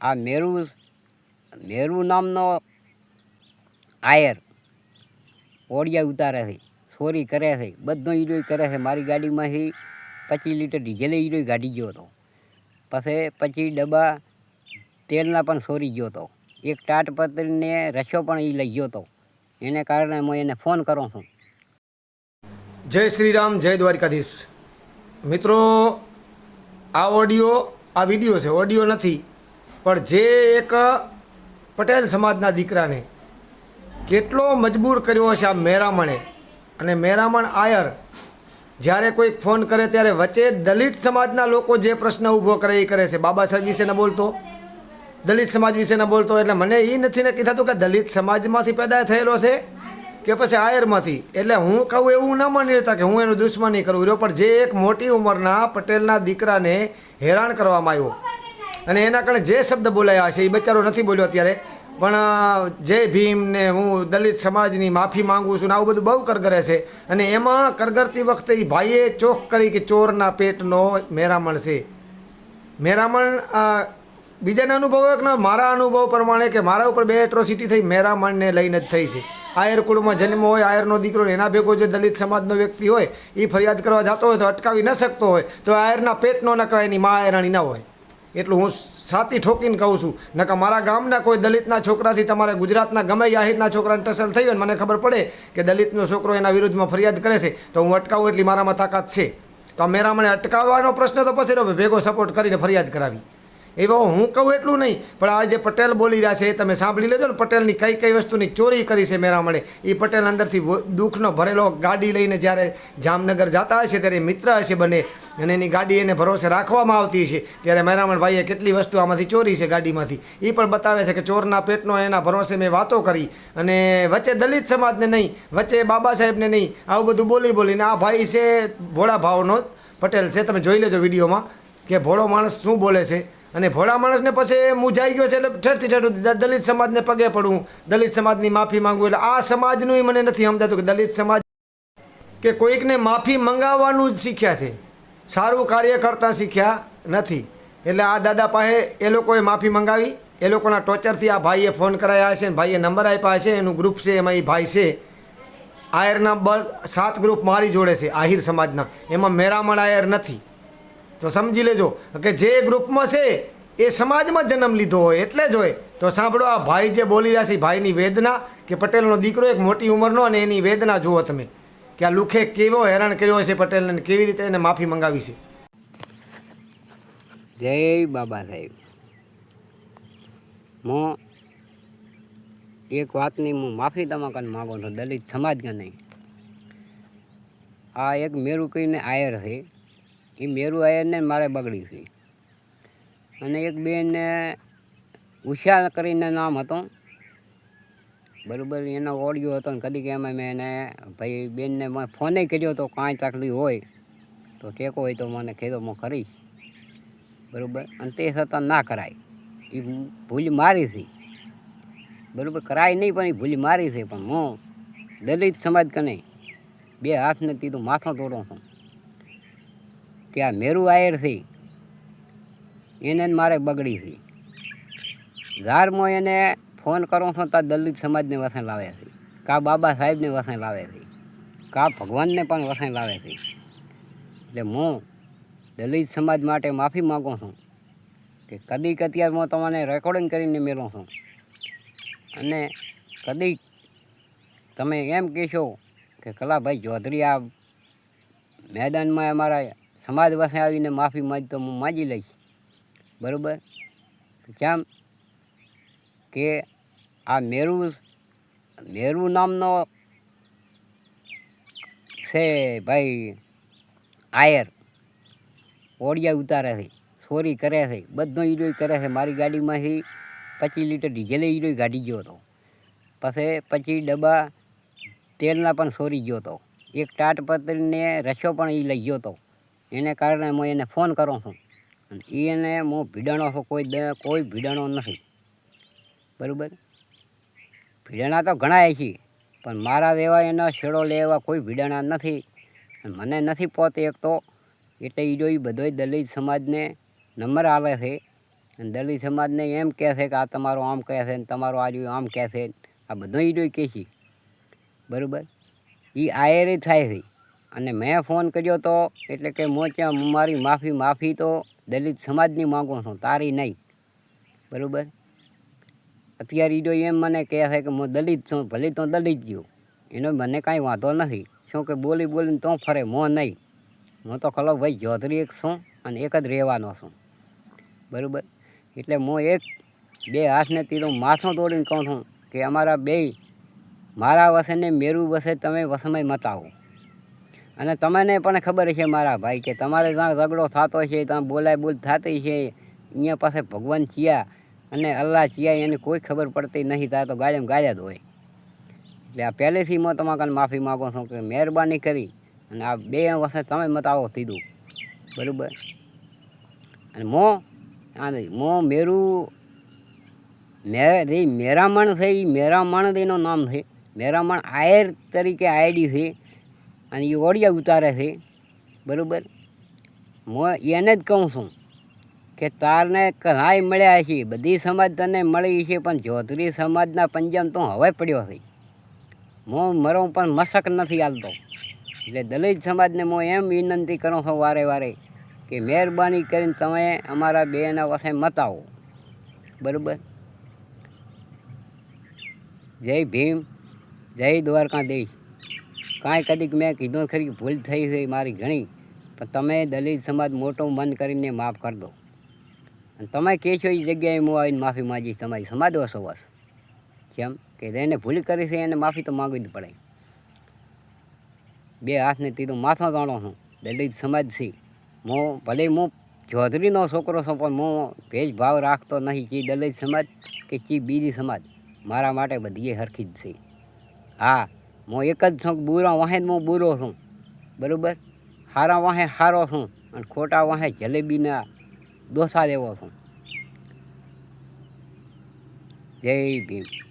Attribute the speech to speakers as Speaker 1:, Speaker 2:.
Speaker 1: આ મેરુ મેરુ નામનો આયર ઓડિયા ઉતારે છે, ચોરી કરે છે, બધો ઈરોય કરે છે. મારી ગાડીમાંથી પચીસ લીટર ડીઝલે હીરો ગાડી ગયો હતો. પછી પછી ડબ્બા તેલના પણ ચોરી ગયો હતો. એક ટાટ પતરીને રસ્યો પણ એ લઈ ગયો હતો. એને કારણે હું એને ફોન કરું છું.
Speaker 2: જય શ્રી રામ, જય દ્વારકાધીશ. મિત્રો, આ ઓડિયો, આ વીડિયો છે, ઓડિયો નથી. પણ જે એક પટેલ સમાજના દીકરાને કેટલો મજબૂર કર્યો હશે આ મેરામણે. અને મેરામણ આયર જ્યારે કોઈક ફોન કરે ત્યારે વચ્ચે દલિત સમાજના લોકો જે પ્રશ્ન ઊભો કરે એ કરે છે. બાબા સાહેબ વિશે ન બોલતો. દલિત સમાજ વિશે ન બોલતો. એટલે મને એ નથી નક્કી થતું કે દલિત સમાજમાંથી પેદા થયેલો છે કે પછી આયરમાંથી. એટલે હું કહું એવું ન માની લેતા કે હું એનું દુશ્મની કરું રહ્યો. પણ જે એક મોટી ઉંમરના પટેલના દીકરાને હેરાન કરવામાં આવ્યો. અને એના કારણે જે શબ્દ બોલાયા છે એ બચારો નથી બોલ્યો અત્યારે. પણ જય ભીમ ને હું દલિત સમાજની માફી માંગુ છું ને આવું બધું બહુ કરગરે છે. અને એમાં કરગરતી વખતે એ ભાઈએ ચોખ કરી કે ચોરના પેટનો મેરામણ છે. મેરામણ બીજાના અનુભવ એક ના? મારા અનુભવ પ્રમાણે કે મારા ઉપર બે એટ્રોસિટી થઈ, મેરામણને લઈને જ થઈ છે. આયર કુળમાં જન્મ હોય, આયરનો દીકરો એના ભેગો જો દલિત સમાજનો વ્યક્તિ હોય એ ફરિયાદ કરવા જતો હોય તો અટકાવી ન શકતો હોય. તો આયરના પેટનો ન કહેવાય એની મા આયરાણી ન હોય. એટલું હું સાતી ઠોકીને કહું છું. નકા મારા ગામના કોઈ દલિતના છોકરાથી તમારે ગુજરાતના ગમે એ છોકરાને ટસલ થઈ હોય મને ખબર પડે કે દલિતનો છોકરો એના વિરુદ્ધમાં ફરિયાદ કરે છે, તો હું અટકાવું એટલી મારામાં તાકાત છે. તો આ મેરામણે અટકાવવાનો પ્રશ્ન તો પછી રહ્યો ભેગો સપોર્ટ કરીને ફરિયાદ કરાવી. એવો હું કહું એટલું નહીં, પણ આ જે પટેલ બોલી રહ્યા છે એ તમે સાંભળી લેજો ને, પટેલની કઈ કઈ વસ્તુની ચોરી કરી છે મેરા મળે એ પટેલ અંદરથી દુઃખનો ભરેલો ગાડી લઈને જ્યારે જામનગર જતા હશે ત્યારે મિત્ર હશે બને, અને એની ગાડી એને ભરોસે રાખવામાં આવતી છે. ત્યારે મેરામણ ભાઈએ કેટલી વસ્તુ આમાંથી ચોરી છે ગાડીમાંથી. એ પણ બતાવે છે કે ચોરના પેટનો એના ભરોસે મેં વાતો કરી, અને વચ્ચે દલિત સમાજને નહીં, વચ્ચે બાબા સાહેબને નહીં, આવું બધું બોલી બોલીને આ ભાઈ છે ભોળા ભાવનો પટેલ છે, તમે જોઈ લેજો વિડીયોમાં, કે ભોળો માણસ શું બોલે છે. અને ભોળા માણસને પછી મૂંઝાઈ ગયો છે એટલે ઠેરથી ઠેર દલિત સમાજને પગે પડવું દલિત સમાજની માફી માંગવું એટલે આ સમાજનું મને નથી સમજાતું કે દલિત સમાજ કે કોઈકને માફી મંગાવવાનું જ શીખ્યા છે. સારું કાર્ય કરતાં શીખ્યા નથી. એટલે આ દાદા પાસે એ લોકોએ માફી મંગાવી. એ લોકોના ટોર્ચરથી આ ભાઈએ ફોન કરાયા છે ને ભાઈએ નંબર આપ્યા છે એનું ગ્રુપ છે, એમાં એ ભાઈ છે. આયરના બ સાત ગ્રુપ મારી જોડે છે, આહિર સમાજના. એમાં મેરામણ આયર નથી. તો સમજી લેજો કે જે ગ્રુપમાં છે, એ સમાજમાં જન્મ લીધો હોય, એટલે જ હોય. તો સાંભળો, આ ભાઈ જે બોલી રહ્યા છે ભાઈની વેદના, કે પટેલનો દીકરો એક મોટી ઉંમરનો અને એની વેદના જુઓ તમે, કે આ લુખે કેવો હેરાન કર્યો છે પટેલને કેવી રીતે એને માફી મંગાવી છે.
Speaker 1: જય બાબા સાહેબ. હું એક વાતની હું માફી માગો માગું છું, દલિત સમાજ કે નહીં. આ એક મેરું કહીને આયર છે. એ મેરુ આયરને મારે બગડી છે અને એક બેનને ઉષા કરીને નામ હતું. બરાબર, એનો ઓડિયો હતો ને કદી એમાં મેં એને, ભાઈ બેનને મેં ફોને કર્યો તો કાંઈ તકલીફ હોય, તો ટેકો હોય તો મને કહેતો હું કરીશ. બરાબર, અને તે છતાં ના કરાય. એ ભૂલ મારી છે. બરાબર, કરાય નહીં પણ એ ભૂલ મારી છે, પણ હું દલિત સમાજ કને બે હાથને તીધું માથો તોડો છું. કે આ મેરુ આયર છે, એને મારે બગડી છે. ઝારમાં એને ફોન કરો છો તો દલિત સમાજને વસે લાવે છે, કા બાબા સાહેબને વસે લાવે છે, કા ભગવાનને પણ વસે લાવે છે. એટલે હું દલિત સમાજ માટે માફી માગું છું કે કદીક અત્યારે હું તમને રેકોર્ડિંગ કરીને મેળું છું. અને કદીક તમે એમ કહેશો કે કલાભાઈ ચૌધરી આ મેદાનમાં અમારા સમાજ પાસે આવીને માફી માંગ તો હું માગી લઈશ. બરાબર? કેમ? કે આ મેરુ મેરુ નામનો છે ભાઈ, આયર. ઓડિયા ઉતારે છે, ચોરી કરે છે, બધો ઈરોય કરે છે. મારી ગાડીમાંથી પચીસ લીટર ડીઝલે હીરો ગાડી ગયો હતો પછી પછી ડબ્બા તેલના પણ ચોરી ગયો હતો એક ટાટ પતરીને રસ્યો પણ એ લઈ ગયો હતો એને કારણે હું એને ફોન કરું છું. અને એને હું ભીડાણો છું, કોઈ કોઈ ભીડાણો નથી. બરાબર? ભીડાણા તો ઘણા છે, પણ મારા જેવા એનો છેડો લેવા કોઈ ભીડાણા નથી. મને નથી પોતે એક તો, એટલે એ જો એ બધોય દલિત સમાજને નંબર આવે છે. અને દલિત સમાજને એમ કહે છે કે આ તમારો આમ કહે છે ને તમારો આજુ આમ કહે છે. આ બધું ઈડો કહે છે. બરાબર? એ આયરે થાય છે. અને મેં ફોન કર્યો તો, એટલે કે ત્યાં મારી માફી માફી તો દલિત સમાજની માગું છું, તારી નહીં. બરાબર? અત્યારે ઈડો એમ મને કહે છે કે હું દલિત છું, ભલે તો દલિત ગયો. એનો મને કાંઈ વાંધો નથી. શું કે બોલી બોલીને તો ફરે, મોં નહીં. હું તો ખલો ભાઈ ચૌધરી એક છું અને એક જ રહેવાનો છું. બરાબર? એટલે હું એક, બે હાથને તીરો માથું તોડીને કહું છું કે અમારા બે મારા વસે ને મેરું વસે તમે વસમય મતાવો. અને તમને પણ ખબર છે મારા ભાઈ કે તમારે ત્યાં ઝઘડો થતો છે, ત્યાં બોલાય બોલ થતી છે, અહીંયા પાસે ભગવાન ચિયા અને અલ્લાહ ચિયા એની કોઈ ખબર પડતી નહીં થાય તો ગાળેમ ગાળ્યા જ હોય. એટલે આ પહેલેથી હું તમારા માફી માગું છું કે મહેરબાની કરી અને આ બે વખત તમે મતાવો કીધું. બરાબર? અને મો મો મેરું, મેરા, મેરામણ છે એ મેરામણ એનું નામ છે. મેરામણ આયર તરીકે આઈડી છે. અને એ ઓડિયા ઉતારે છે. બરાબર? હું એને જ કહું છું કે તારને કરાય મળ્યા છે, બધી સમાજ તને મળી છે, પણ ચૌધરી સમાજના પંજામ તો હવે પડ્યો છે. હું મરો પણ મશક નથી હાલતો. એટલે દલિત સમાજને હું એમ વિનંતી કરું છું વારે વારે કે મહેરબાની કરીને તમે અમારા બેના વસે મત આવો. બરાબર? જય ભીમ, જય દ્વારકાધીશ. કાંઈ કદીક મેં કીધું ખરી, ભૂલ થઈ છે મારી ઘણી, પણ તમે દલિત સમાજ મોટો મન કરીને માફ કરી દો. અને તમે કહેશો એ જગ્યાએ હું આવીને માફી માગીશ તમારી સમાજ વસવાસ કેમ કે એને ભૂલ કરી છે, એને માફી તો માગવી જ પડે. બે હાથને તીધું માથો જાણો છું દલિત સમાજ છે. હું ભલે હું ચૌધરીનો છોકરો છું, પણ હું ભેદભાવ રાખતો નહીં ચી દલિત સમાજ કે ચી બીજી સમાજ. મારા માટે બધી હરખી જ છે. હા હું એક જ છું બૂરા વાહે હું બુરો છું. બરાબર? સારા વાહે સારો છું અને ખોટા વાહે જલેબીના દોસા દેવો છું. જય ભીમ.